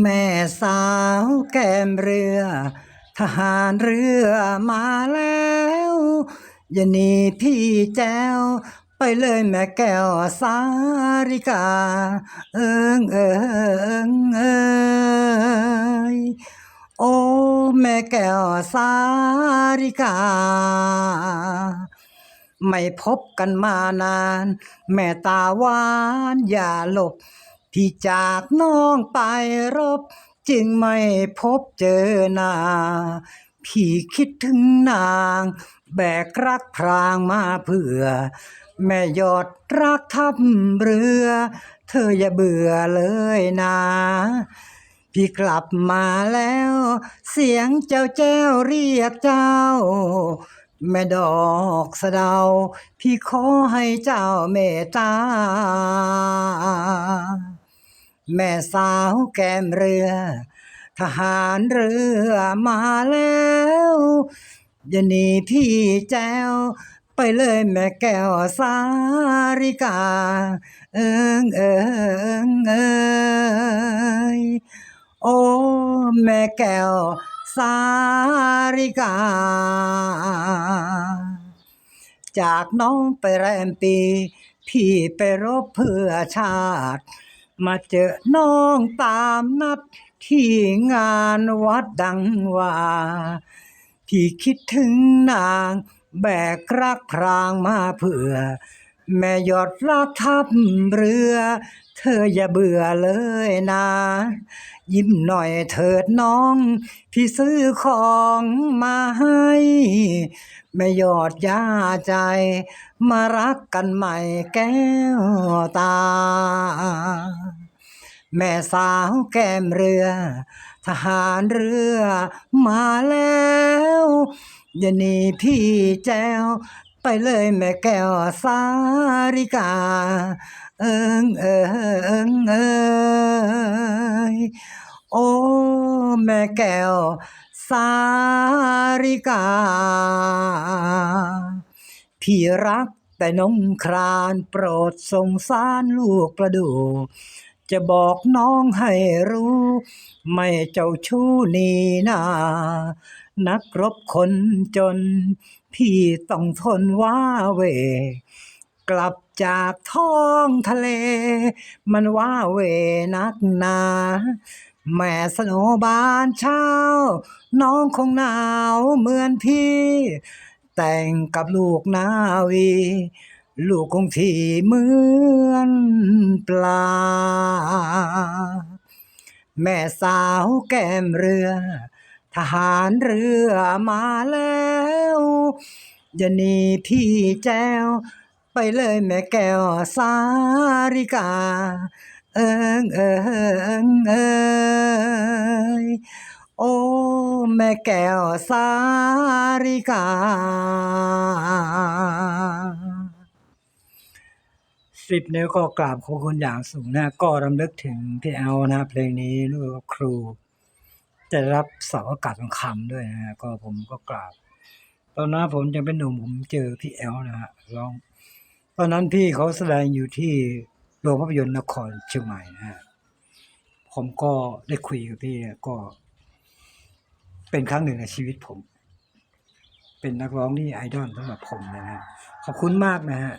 แม่สาวแก้มเรือ ทหารเรือมาแล้วอย่าหนีพี่แจ้ว ไปเลยแม่แก้วสาริกา เอิงเอิงเอยโอ้แม่แก้วสาริกา ไม่พบกันมานาน แม่ตาหวานอย่าหลบ พี่จากน้องไปรบ จึงไม่พบเจอหน้าพี่คิดถึงนาง แบกรักพรางมาเพื่อ แม่ยอดรักทับเรือ เธออย่าเบื่อเลยนะพี่กลับมาแล้ว เสียงเจ้าแจ้วเรียกเจ้า แม่ดอกสะเดา พี่ขอให้เจ้าเมตตา แม่สาวแก้มเรือ ทหารเรือมาแล้วอย่าหนีพี่แจ้วไปเลยแม่แก้วสาริกา เอิงเอิงเอยโอ้แม่แก้วสาริกา จากน้องไปแรมปี พี่ไปรบเพื่อชาติ มาเจอน้องตามนัดที่งานวัดดังว่าพี่คิดถึงนางแบกรักพรางมาเพื่อ แม่ยอดรักทับเรือ เธออย่าเบื่อเลยนะ ยิ้มหน่อยเถิดน้อง พี่ซื้อของมาให้ แม่ยอดย่าใจ มารักกันใหม่แก้วตา แม่สาวแก้มเรือ ทหารเรือมาแล้วอย่าหนีพี่แจ้ว ไปเลยแม่แก้วสาริกา เอิงเอิงเอยโอ้แม่แก้วสาริกา พี่รักแต่น้องครานโปรดสงสารลูกประดู จะบอกน้องให้รู้ ไม่เจ้าชู้นี่นา นักรบคนจน พี่ต้องทนว้าเว กลับจากท้องทะเล มันว้าเวนักหนา แม่สโนบานเช้า น้องคงหนาวเหมือนพี่ แต่งกับลูกนาวี ลูกคงที่เหมือนปลาแม่สาวแก้มเรือ ทหารเรือมาแล้วอย่าหนีพี่แจวไปเลยแม่แก้วสาริกา เอิงเอิงเอยโอ้แม่แก้วสาริกา สิบนิ้วก็กราบขอบคุณอย่างสูงนะ ก็รำลึกถึงพี่แอลนะเพลงนี้ลูกครู จะรับเสาอากาศทองคำด้วยนะฮะก็ผมก็กราบ ตอนนั้นผมยังเป็นหนุ่มผมเจอพี่แอลนะฮะร้อง ตอนนั้นพี่เขาแสดงอยู่ที่โรงภาพยนตร์นครเชียงใหม่นะฮะผมก็ได้คุยกับพี่ก็ เป็นครั้งหนึ่งในชีวิตผม เป็นนักร้องที่ไอดอลสำหรับผมนะฮะขอบคุณมากนะฮะ